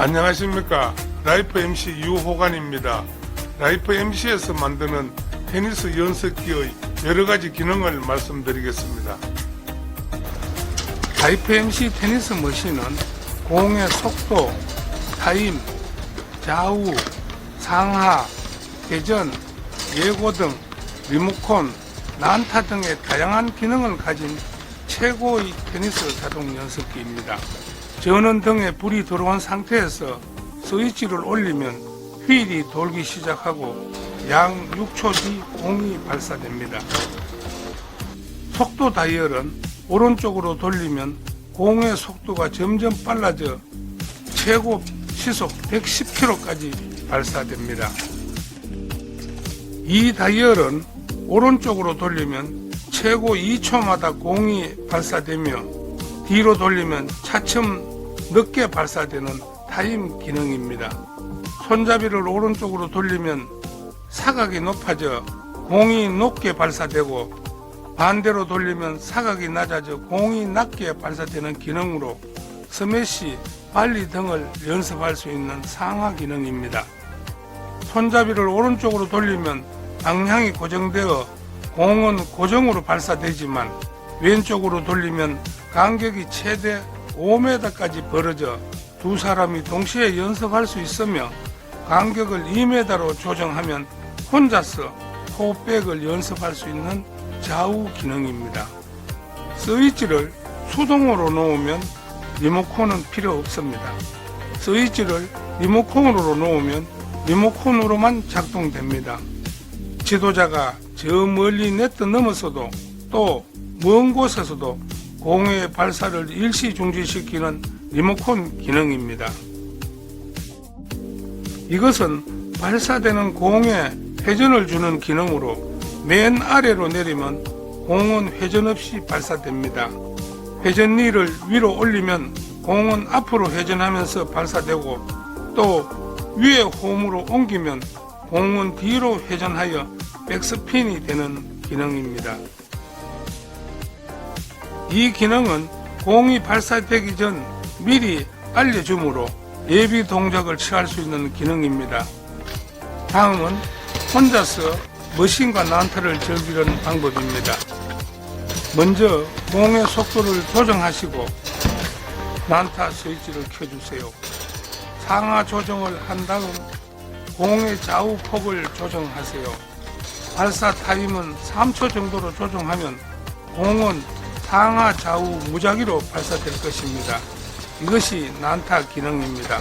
안녕하십니까. 라이프 MC 유호관입니다. 라이프 MC에서 만드는 테니스 연습기의 여러 가지 기능을 말씀드리겠습니다. 라이프 MC 테니스 머신은 공의 속도, 타임, 좌우, 상하, 회전, 예고 등 리모컨, 난타 등의 다양한 기능을 가진 최고의 테니스 자동 연습기입니다. 전원 등에 불이 들어온 상태에서 스위치를 올리면 휠이 돌기 시작하고 약 6초 뒤 공이 발사됩니다. 속도 다이얼은 오른쪽으로 돌리면 공의 속도가 점점 빨라져 최고 시속 110km까지 발사됩니다. 이 다이얼은 오른쪽으로 돌리면 최고 2초마다 공이 발사되며 뒤로 돌리면 차츰 늦게 발사되는 타임 기능입니다. 손잡이를 오른쪽으로 돌리면 사각이 높아져 공이 높게 발사되고 반대로 돌리면 사각이 낮아져 공이 낮게 발사되는 기능으로 스매시, 발리 등을 연습할 수 있는 상하 기능입니다. 손잡이를 오른쪽으로 돌리면 방향이 고정되어 공은 고정으로 발사되지만 왼쪽으로 돌리면 간격이 최대 5m까지 벌어져 두 사람이 동시에 연습할 수 있으며 간격을 2m로 조정하면 혼자서 포백을 연습할 수 있는 좌우 기능입니다. 스위치를 수동으로 놓으면 리모컨은 필요 없습니다. 스위치를 리모컨으로 놓으면 리모컨으로만 작동됩니다. 지도자가 저 멀리 네트 넘어서도 또 먼 곳에서도 공의 발사를 일시 중지시키는 리모컨 기능입니다. 이것은 발사되는 공에 회전을 주는 기능으로 맨 아래로 내리면 공은 회전 없이 발사됩니다. 회전리를 위로 올리면 공은 앞으로 회전하면서 발사되고 또 위에 홈으로 옮기면 공은 뒤로 회전하여 백스핀이 되는 기능입니다. 이 기능은 공이 발사되기 전 미리 알려주므로 예비 동작을 취할 수 있는 기능입니다. 다음은 혼자서 머신과 난타를 즐기는 방법입니다. 먼저 공의 속도를 조정하시고 난타 스위치를 켜주세요. 상하 조정을 한 다음 공의 좌우 폭을 조정하세요. 발사 타임은 3초 정도로 조정하면 공은 상하 좌우 무작위로 발사될 것입니다. 이것이 난타 기능입니다.